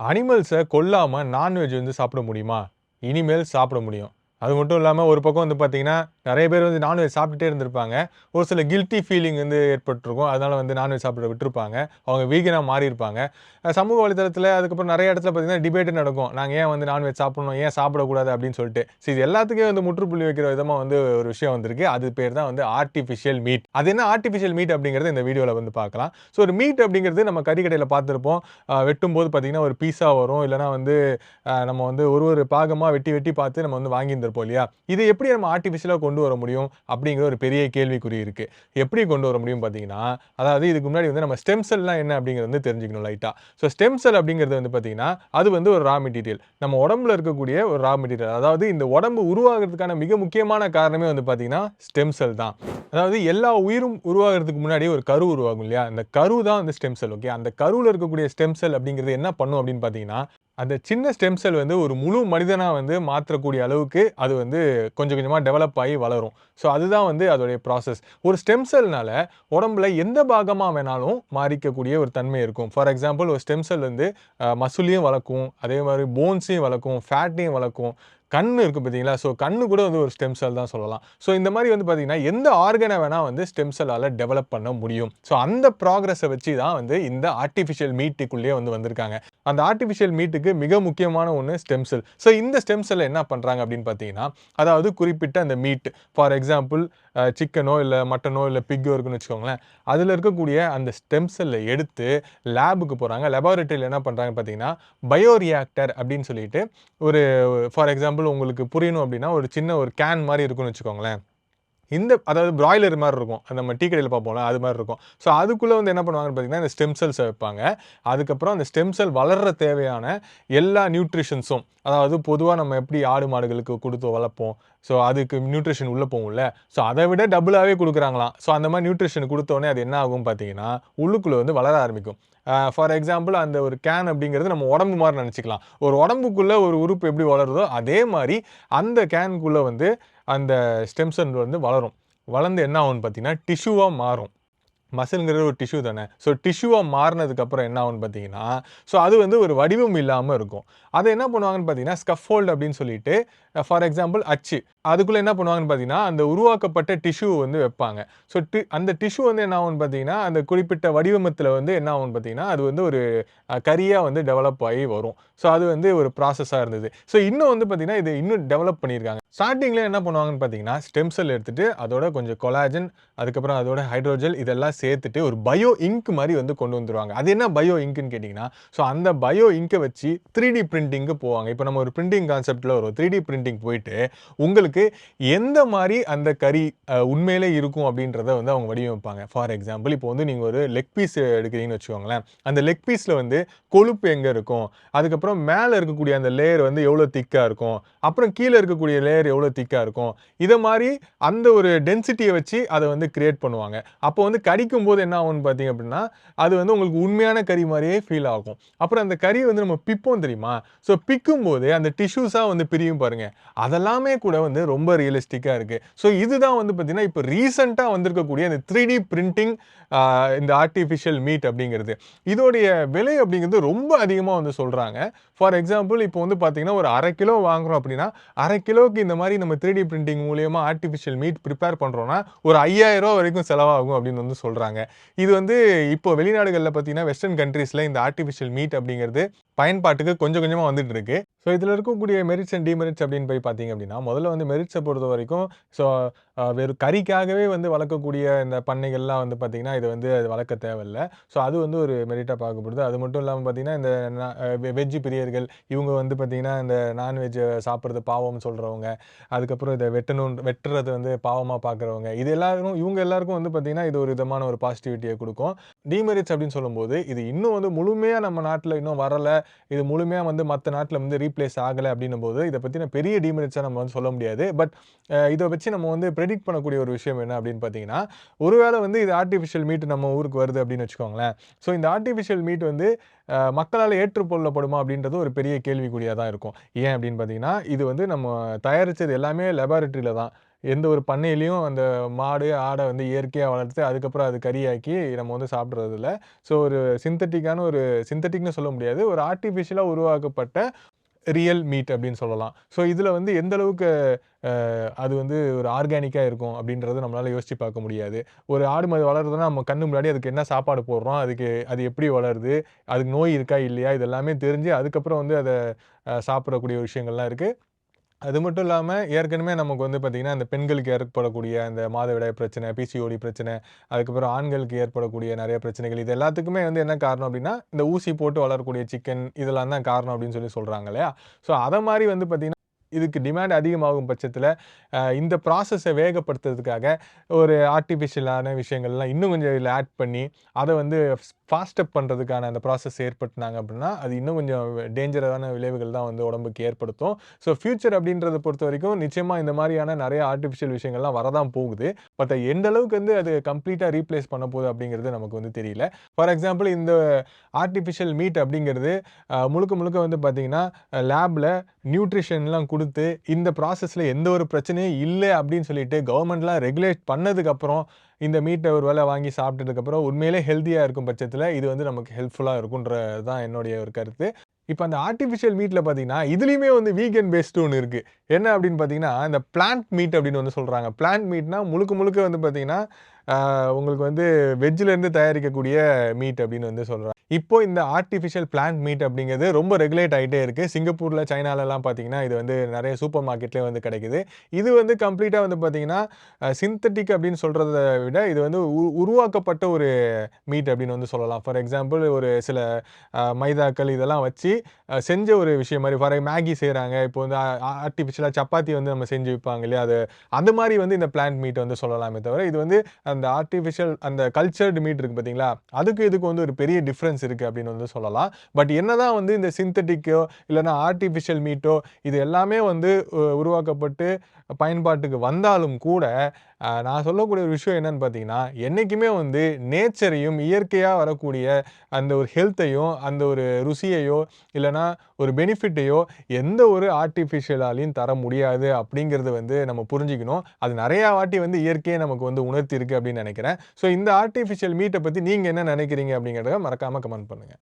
அனிமல்ஸை கொல்லாமல் நான்வெஜ் வந்து சாப்பிட முடியுமா? இனிமேல் சாப்பிட முடியும். அது மட்டும் இல்லாமல் ஒரு பக்கம் வந்து பார்த்தீங்கன்னா நிறைய பேர் வந்து நான்வெஜ் சாப்பிட்டுட்டே இருந்திருப்பாங்க. ஒரு சில கில்ட்டி ஃபீலிங் வந்து ஏற்பட்டிருக்கும். அதனால் வந்து நான்வெஜ் சாப்பிட விட்டுருப்பாங்க. அவங்க வீகனாக மாறி இருப்பாங்க சமூக வலைதளத்தில் அதுக்கப்புறம் நிறைய இடத்துல பார்த்தீங்கன்னா டிபேட் நடக்கும். நாங்கள் ஏன் வந்து நான்வெஜ் சாப்பிடணும்? ஏன் சாப்பிடக்கூடாது? அப்படின்னு சொல்லிட்டு. ஸோ இது எல்லாத்துக்கும் வந்து முற்றுப்புள்ளி வைக்கிற விதமாக வந்து ஒரு விஷயம் வந்திருக்கு. அது பேர் தான் வந்து ஆர்டிஃபிஷியல் மீட் அது என்ன ஆர்டிஃபிஷியல் மீட் அப்படிங்கிறது இந்த வீடியோவில் வந்து பார்க்கலாம். ஸோ ஒரு மீட் அப்படிங்கிறது நம்ம கறிக்கடையில் பார்த்துருப்போம். வெட்டும் போது பார்த்திங்கன்னா ஒரு பீஸா வரும். இல்லைனா வந்து நம்ம வந்து ஒரு ஒரு பாகமாக வெட்டி வெட்டி பார்த்து நம்ம வந்து வாங்கியிருந்திருப்போம் இல்லையா? இது எப்படி நம்ம ஆர்டிஃபிஷியலாக கொண்டு கொண்டு வர முடியும் அப்படிங்கிற ஒரு பெரிய கேள்விக்குறி இருக்குது எப்படி கொண்டு வர முடியும் பார்த்தீங்கன்னா அதாவது இதுக்கு முன்னாடி வந்து நம்ம ஸ்டெம் செல்லாம் என்ன அப்படிங்கிறது வந்து தெரிஞ்சுக்கணும் லைட்டாக ஸோ ஸ்டெம் செல் அப்படிங்கிறது வந்து பார்த்தீங்கன்னா அது வந்து ஒரு ரா மெட்டீரியல் நம்ம உடம்புல இருக்கக்கூடிய ஒரு ரா மெட்டீரியல் அதாவது இந்த உடம்பு உருவாகிறதுக்கான மிக முக்கியமான காரணமே வந்து பார்த்தீங்கன்னா ஸ்டெம் செல் தான். அதாவது எல்லா உயிரும் உருவாகிறதுக்கு முன்னாடி ஒரு கரு உருவாகும் இல்லையா? அந்த கரு தான் வந்து ஸ்டெம் செல் ஓகே அந்த கருவில் இருக்கக்கூடிய ஸ்டெம் செல் அப்படிங்கிறது என்ன பண்ணும் அப்படின்னு பார்த்தீங்கன்னா அந்த சின்ன ஸ்டெம் செல் வந்து ஒரு முழு மனிதனாக வந்து மாற்றக்கூடிய அளவுக்கு அது வந்து கொஞ்சம் கொஞ்சமாக டெவலப் ஆகி வளரும். ஸோ அதுதான் வந்து அதோடைய ப்ராசஸ் ஒரு ஸ்டெம் செல்னால் உடம்புல எந்த பாகமாக வேணாலும் மாறிக்கக்கூடிய ஒரு தன்மை இருக்கும். ஃபார் எக்ஸாம்பிள் ஒரு ஸ்டெம் செல் வந்து மசுலையும் வளர்க்கும் அதே மாதிரி போன்ஸையும் வளர்க்கும் ஃபேட்டையும் வளர்க்கும். கண் இருக்குது பார்த்தீங்களா ஸோ கண்ணு கூட வந்து ஒரு ஸ்டெம் செல் தான் சொல்லலாம். ஸோ இந்த மாதிரி வந்து பார்த்தீங்கன்னா எந்த ஆர்கனை வேணால் வந்து ஸ்டெம் செல்லால் டெவலப் பண்ண முடியும். ஸோ அந்த ப்ராக்ரஸை வச்சு தான் வந்து இந்த ஆர்டிஃபிஷியல் மீட்டுக்குள்ளேயே வந்து வந்திருக்காங்க. அந்த ஆர்டிஃபிஷியல் மீட்டுக்கு மிக முக்கியமான ஒன்று ஸ்டெம் செல் ஸோ இந்த ஸ்டெம் செல்லை என்ன பண்ணுறாங்க அப்படின்னு பார்த்தீங்கன்னா அதாவது குறிப்பிட்ட அந்த மீட் ஃபார் எக்ஸாம்பிள் சிக்கனோ இல்லை மட்டனோ இல்லை பிக்கோ இருக்குன்னு வச்சுக்கோங்களேன் அதில் இருக்கக்கூடிய அந்த ஸ்டெம் செல்லை எடுத்து லேபுக்கு போகிறாங்க லெபார்ட்டரியில் என்ன பண்ணுறாங்க பார்த்தீங்கன்னா பயோ ரியாக்டர் அப்படின்னு சொல்லிட்டு ஒரு ஃபார் எக்ஸாம்பிள் உங்களுக்கு புரியணும் அப்படின்னா ஒரு சின்ன ஒரு கேன் மாதிரி இருக்குன்னு வச்சுக்கோங்களேன். இந்த அதாவது பிராய்லர் மாதிரி இருக்கும். அந்த நம்ம டீ கடையில் பார்ப்போம்ல அது மாதிரி இருக்கும். ஸோ அதுக்குள்ளே வந்து என்ன பண்ணுவாங்கன்னு பார்த்தீங்கன்னா இந்த ஸ்டெம் செல்ஸ் வைப்பாங்க. அதுக்கப்புறம் அந்த ஸ்டெம் செல் வளர்கிற தேவையான எல்லா நியூட்ரிஷன்ஸும் அதாவது பொதுவாக நம்ம எப்படி ஆடு மாடுகளுக்கு கொடுத்து வளர்ப்போம். ஸோ அதுக்கு நியூட்ரிஷன் உள்ளே போகும்ல. ஸோ அதை விட டபுளாகவே கொடுக்குறாங்களாம். ஸோ அந்த மாதிரி நியூட்ரிஷன் கொடுத்தோடனே அது என்ன ஆகும் பார்த்தீங்கன்னா உள்ளுக்குள்ளே வந்து வளர ஆரம்பிக்கும். ஃபார் எக்ஸாம்பிள் அந்த ஒரு கேன் அப்படிங்கிறது நம்ம உடம்பு மாதிரி நினச்சிக்கலாம். ஒரு உடம்புக்குள்ளே ஒரு உறுப்பு எப்படி வளருதோ அதே மாதிரி அந்த கேனுக்குள்ளே வந்து அந்த ஸ்டெம் செல் வந்து வளரும். வளர்ந்து என்ன ஆகும்னு பார்த்தீங்கன்னா டிஷ்யூவாக மாறும். மசில்ங்கிறது ஒரு டிஷ்யூ தானே. ஸோ டிஷ்யூவாக மாறினதுக்கப்புறம் என்ன ஆகும்னு பார்த்தீங்கன்னா ஸோ அது வந்து ஒரு வடிவம் இல்லாமல் இருக்கும். அதை என்ன பண்ணுவாங்கன்னு பார்த்தீங்கன்னா ஸ்கஃபோல்டு அப்படின்னு சொல்லிட்டு ஃபார் எக்ஸாம்பிள் அச்சு. அதுக்குள்ளே என்ன பண்ணுவாங்கன்னு பார்த்தீங்கன்னா அந்த உருவாக்கப்பட்ட டிஷ்யூ வந்து வைப்பாங்க. ஸோ டி அந்த டிஷ்யூ வந்து என்ன ஆகும்னு பார்த்தீங்கன்னா அந்த குறிப்பிட்ட வடிவமத்தில் வந்து என்ன ஆகும்னு பார்த்தீங்கன்னா அது வந்து ஒரு கரியாக வந்து டெவலப் ஆகி வரும். ஸோ அது வந்து ஒரு ப்ராசஸாக இருந்தது. ஸோ இன்னும் வந்து பார்த்தீங்கன்னா இது இன்னும் டெவலப் பண்ணியிருக்காங்க. ஸ்டார்டிங்கில் என்ன பண்ணுவாங்கன்னு பார்த்தீங்கன்னா ஸ்டெம் செல் எடுத்துகிட்டு அதோட கொஞ்சம் கொலாஜன் அதுக்கப்புறம் அதோட ஹைட்ரோஜல் இதெல்லாம் சேர்த்துட்டு ஒரு பயோ இங்க் மாதிரி வந்து கொண்டு வந்துருவாங்க. அது என்ன பயோ இங்க்னு கேட்டிங்கன்னா ஸோ அந்த பயோ இங்கை வச்சு த்ரீ டி பிரிண்டிங்க்கு போவாங்க. இப்போ நம்ம ஒரு பிரிண்டிங் கான்செப்டில் ஒரு த்ரீ டி பிரிண்ட் பிரிண்டிங் போயிட்டு உங்களுக்கு எந்த மாதிரி அந்த கறி உண்மையிலே இருக்கும் அப்படின்றத வந்து அவங்க வடிவமைப்பாங்க. ஃபார் எக்ஸாம்பிள் இப்போ வந்து நீங்கள் ஒரு லெக் பீஸ் எடுக்கிறீங்கன்னு வச்சுக்கோங்களேன். அந்த லெக் பீஸில் வந்து கொழுப்பு எங்கே இருக்கும்? அதுக்கப்புறம் மேலே இருக்கக்கூடிய அந்த லேயர் வந்து எவ்வளோ திக்காக இருக்கும்? அப்புறம் கீழே இருக்கக்கூடிய லேயர் எவ்வளோ திக்காக இருக்கும்? இதை மாதிரி அந்த ஒரு டென்சிட்டியை வச்சு அதை வந்து கிரியேட் பண்ணுவாங்க. அப்போ வந்து கடிக்கும் போது என்ன ஆகும்னு பார்த்தீங்க அப்படின்னா அது வந்து உங்களுக்கு உண்மையான கறி மாதிரியே ஃபீல் ஆகும். அப்புறம் அந்த கறி வந்து நம்ம பிப்போம் தெரியுமா? ஸோ பிக்கும் போது அந்த டிஷ்யூஸாக வந்து பிரியும் பாருங்கள் அதெல்லாமே கூட வந்து ரொம்ப ரியலிஸ்டிக்காக இருக்குது ஸோ இதுதான் வந்து பார்த்திங்கன்னா இப்போ ரீசெண்டாக வந்திருக்கக்கூடிய இந்த த்ரீ டி பிரிண்டிங் இந்த ஆர்டிஃபிஷியல் மீட் அப்படிங்கிறது. இதோடைய விலை அப்படிங்கிறது ரொம்ப அதிகமாக வந்து சொல்கிறாங்க ஃபார் எக்ஸாம்பிள் இப்போ வந்து பார்த்தீங்கன்னா ஒரு அரை கிலோ வாங்குறோம் அப்படின்னா அரை கிலோவுக்கு இந்த மாதிரி நம்ம த்ரீ டி பிரிண்டிங் மூலியமாக ஆர்டிஃபிஷியல் மீட் ப்ரிப்பேர் பண்ணுறோன்னா ஒரு ஐயாயிரம் ரூபா வரைக்கும் செலவாகும் அப்படின்னு வந்து சொல்கிறாங்க இது வந்து இப்போ வெளிநாடுகளில் பார்த்தீங்கன்னா வெஸ்டர்ன் கண்ட்ரீஸில் இந்த ஆர்டிஃபிஷியல் மீட் அப்படிங்கிறது பயன்பாட்டுக்கு கொஞ்சம் கொஞ்சமாக வந்துட்டு இருக்கு. ஸோ இதில் இருக்கக்கூடிய மெரிட்ஸ் அண்ட் டிமெரிட்ஸ் அப்படின்னு போய் பார்த்தீங்க அப்படின்னா முதல்ல வந்து மெரிட்ஸை பொறுத்த வரைக்கும் ஸோ வெறும் கறிக்காகவே வந்து வளர்க்கக்கூடிய இந்த பண்ணைகள்லாம் வந்து பார்த்திங்கன்னா இது வந்து அது வளர்க்க தேவையில்ல. ஸோ அது வந்து ஒரு மெரிட்டாக பார்க்கப்படுது. அது மட்டும் இல்லாமல் பார்த்தீங்கன்னா இந்த வெஜ்ஜு ஆங்கிலேயர்கள் இவங்க வந்து பார்த்திங்கன்னா இந்த நான்வெஜ்ஜை சாப்பிட்றது பாவம்னு சொல்கிறவங்க அதுக்கப்புறம் இதை வெட்டணும் வெட்டுறது வந்து பாவமாக பார்க்குறவங்க இது எல்லாருக்கும் இவங்க எல்லாருக்கும் வந்து பார்த்திங்கன்னா இது ஒரு விதமான ஒரு பாசிட்டிவிட்டியை கொடுக்கும். டிமெரிட்ஸ் அப்படின்னு சொல்லும்போது இது இன்னும் வந்து முழுமையாக நம்ம நாட்டில் இன்னும் வரலை இது முழுமையாக வந்து மற்ற நாட்டில் வந்து ரீப்ளேஸ் ஆகலை அப்படின்னும் போது இதை பற்றின பெரிய டிமெரிட்ஸாக நம்ம வந்து சொல்ல முடியாது. பட் இதை வச்சு நம்ம வந்து ப்ரெடிக்ட் பண்ணக்கூடிய ஒரு விஷயம் என்ன அப்படின்னு பார்த்தீங்கன்னா ஒருவேளை வந்து இது ஆர்டிஃபிஷியல் மீட் நம்ம ஊருக்கு வருது அப்படின்னு வச்சுக்கோங்களேன். ஸோ இந்த ஆர்டிஃபிஷியல் மீட் வந்து மக்களால் ஏற்றுக்கொள்ளப்படுமா அப்படின்றது ஒரு பெரிய கேள்விக்குறியாக தான் இருக்கும். ஏன் அப்படின்னு பார்த்தீங்கன்னா இது வந்து நம்ம தயாரித்தது எல்லாமே லெபார்ட்ரியில் தான். எந்த ஒரு பண்ணையிலையும் அந்த மாடு, ஆடை வந்து இயற்கையாக வளர்த்து, அதுக்கப்புறம் அது கறியாக்கி நம்ம வந்து சாப்பிட்றதில்ல ஸோ ஒரு சிந்தட்டிக்கான ஒரு சிந்தட்டிக்னு சொல்ல முடியாது. ஒரு ஆர்டிஃபிஷியலாக உருவாக்கப்பட்ட ரியல் மீட் அப்படின்னு சொல்லலாம். ஸோ இதில் வந்து எந்த அளவுக்கு அது வந்து ஒரு ஆர்கானிக்காக இருக்கும் அப்படின்றது நம்மளால் யோசித்து பார்க்க முடியாது. ஒரு ஆடு, மாடு வளருதுன்னா நம்ம கண்ணு முன்னாடி அதுக்கு என்ன சாப்பாடு போடுறோம், அதுக்கு அது எப்படி வளருது, அதுக்கு நோய் இருக்கா இல்லையா, இதெல்லாமே தெரிஞ்சு அதுக்கப்புறம் வந்து அதை சாப்பிடக்கூடிய விஷயங்கள்லாம் இருக்குது அது மட்டும் இல்லாமல் ஏற்கனவே நமக்கு வந்து பார்த்திங்கன்னா அந்த பெண்களுக்கு ஏற்படக்கூடிய அந்த மாதவிடாய் பிரச்சனை, பிசிஓடி பிரச்சனை, அதுக்கப்புறம் ஆண்களுக்கு ஏற்படக்கூடிய நிறைய பிரச்சனைகள். இது எல்லாத்துக்குமே வந்து என்ன காரணம் அப்படின்னா, இந்த ஊசி போட்டு வளரக்கூடிய சிக்கன் இதெல்லாம் தான் காரணம் அப்படின்னு சொல்லி சொல்கிறாங்க இல்லையா? ஸோ அதை மாதிரி வந்து பார்த்திங்கன்னா இதுக்கு டிமாண்ட் அதிகமாகும் பட்சத்தில் இந்த ப்ராசஸை வேகப்படுத்துறதுக்காக ஒரு ஆர்டிஃபிஷியலான விஷயங்கள்லாம் இன்னும் கொஞ்சம் இதில் ஆட் பண்ணி, அதை வந்து ஃபாஸ்ட் அப் பண்ணுறதுக்கான அந்த ப்ராசஸ் ஏற்பட்டுனாங்க அப்படின்னா, அது இன்னும் கொஞ்சம் டேஞ்சரான விளைவுகள் தான் வந்து உடம்புக்கு ஏற்படுத்தும். ஸோ ஃபியூச்சர் அப்படின்றத பொறுத்த வரைக்கும் நிச்சயமாக இந்த மாதிரியான நிறைய ஆர்டிஃபிஷியல் விஷயங்கள்லாம் வரதான் போகுது. பட் எந்த அளவுக்கு வந்து அது கம்ப்ளீட்டாக ரீப்ளேஸ் பண்ண போகுது அப்படிங்கிறது நமக்கு வந்து தெரியல. ஃபார் எக்ஸாம்பிள் இந்த ஆர்ட்டிஃபிஷியல் மீட் அப்படிங்கிறது முழுக்க முழுக்க வந்து பார்த்தீங்கன்னா, லேபில் நியூட்ரிஷன்லாம் கொடுத்து இந்த ப்ராசஸில் எந்த ஒரு பிரச்சனையும் இல்லை அப்படின்னு சொல்லிட்டு கவர்மெண்ட்லாம் ரெகுலேட் பண்ணதுக்கப்புறம், இந்த மீட்டை ஒரு வேலை வாங்கி சாப்பிட்டதுக்கப்புறம் உண்மையிலே ஹெல்த்தியாக இருக்கும் பட்சத்தில் இது வந்து நமக்கு ஹெல்ப்ஃபுல்லாக இருக்கும்ன்றது தான் என்னுடைய ஒரு கருத்து. இப்போ அந்த ஆர்டிஃபிஷியல் மீட்டில் பார்த்தீங்கன்னா, இதுலேயுமே வந்து வீகன் பேஸ்டு ஒன்று இருக்குது என்ன அப்படின்னு பார்த்தீங்கன்னா, இந்த பிளான்ட் மீட் அப்படின்னு வந்து சொல்கிறாங்க பிளான்ட் மீட்னா முழுக்க முழுக்க வந்து பார்த்தீங்கன்னா, உங்களுக்கு வந்து வெஜ்ஜிலேருந்து தயாரிக்கக்கூடிய மீட் அப்படின்னு வந்து சொல்கிறாங்க இப்போ இந்த ஆர்ட்டிஃபிஷியல் பிளான்ட் மீட் அப்படிங்கிறது ரொம்ப ரெகுலேட் ஆகிட்டே இருக்குது சிங்கப்பூரில் சைனாலலாம் பார்த்தீங்கன்னா, இது வந்து நிறைய சூப்பர் மார்க்கெட்லேயே வந்து கிடைக்குது. இது வந்து கம்ப்ளீட்டாக வந்து பார்த்தீங்கன்னா, சிந்தட்டிக் அப்படின்னு சொல்கிறத விட, இது வந்து உ உருவாக்கப்பட்ட ஒரு மீட் அப்படின்னு வந்து சொல்லலாம். ஃபார் எக்ஸாம்பிள் ஒரு சில மைதாக்கள் இதெல்லாம் வச்சு செஞ்ச ஒரு விஷயம் மாதிரி ஃபார் மேகி செய்கிறாங்க இப்போ வந்து ஆ சப்பாத்தி வந்து நம்ம செஞ்சு விற்பாங்க இல்லையா? அது அந்த மாதிரி வந்து இந்த பிளான்ட் மீட் வந்து சொல்லலாமே தவிர, இது வந்து அந்த ஆர்ட்டிஃபிஷியல் அந்த கல்ச்சர்டு மீட் இருக்குது பார்த்தீங்களா? அதுக்கு இதுக்கு வந்து ஒரு பெரிய டிஃப்ரென்ஸ் இருக்குது அப்படின்னு வந்து சொல்லலாம். பட் என்னதான் வந்து இந்த சிந்தட்டிக்கோ இல்லைனா ஆர்ட்டிஃபிஷியல் மீட்டோ இது எல்லாமே வந்து உ உருவாக்கப்பட்டு பயன்பாட்டுக்கு வந்தாலும் கூட, நான் சொல்லக்கூடிய ஒரு விஷயம் என்னன்னு பார்த்தீங்கன்னா, என்றைக்குமே வந்து நேச்சரையும், இயற்கையாக வரக்கூடிய அந்த ஒரு ஹெல்த்தையும், அந்த ஒரு ருசியையோ, இல்லைனா ஒரு பெனிஃபிட்டையோ எந்த ஒரு ஆர்டிஃபிஷியலாலையும் தர முடியாது அப்படிங்கிறது வந்து நம்ம புரிஞ்சுக்கணும். அது நிறையா வாட்டி வந்து இயற்கையை நமக்கு வந்து உணர்த்தியிருக்கு அப்படின்னு நினைக்கிறேன் ஸோ இந்த ஆர்ட்டிஃபிஷியல் மீட்டை பற்றி நீங்கள் என்ன நினைக்கிறீங்க அப்படிங்கிறத மறக்காமல் கமெண்ட் பண்ணுங்கள்